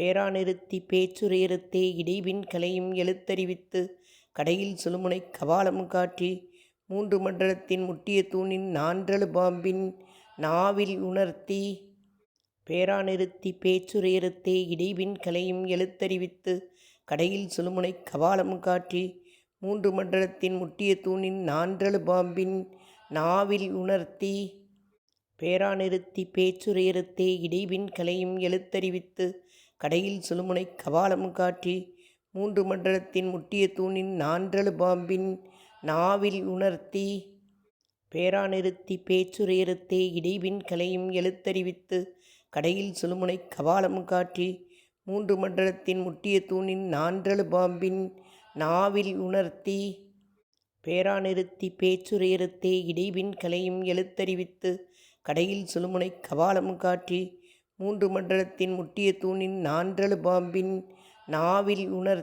பேரா நிறுத்தி பேச்சுரையறுத்தே இடைவின் கலையும் எழுத்தறிவித்து கடையில் சுழுமுனை கபாலம் காட்டி மூன்று மண்டலத்தின் முட்டிய தூணின் நான்றழு பாம்பின் நாவில் உணர்த்தி பேரா நிறுத்தி பேச்சுரையறுத்தே இடைவின் கலையும் எழுத்தறிவித்து கடையில் சுழுமுனை கபாலம் காட்டி மூன்று மண்டலத்தின் முட்டிய தூணின் நான்றழு பாம்பின் நாவில் உணர்த்தி பேரா நிறுத்தி பேச்சுரையறுத்தே இடைவின் கலையும் எழுத்தறிவித்து கடையில் சுழுமுனை கபாலம் காட்டி மூன்று மண்டலத்தின் முட்டிய தூணின் நான்றழு பாம்பின் நாவில் உணர்த்தி பேரா நிறுத்தி பேச்சுரையறுத்தே இடைவின் கலையும் எழுத்தறிவித்து கடையில் சுழுமுனை கபாலம் காட்டி மூன்று மண்டலத்தின் முட்டிய தூணின் நான்றழு பாம்பின் நாவில் உணர்த்தி பேரா நிறுத்தி பேச்சுரையறுத்தே இடைவின் கலையும் எழுத்தறிவித்து கடையில் சுழுமுனை கபாலம் காட்டி மூன்று மண்டலத்தின் முட்டிய தூணின் நான்றழு பாம்பின் நாவில் உணர்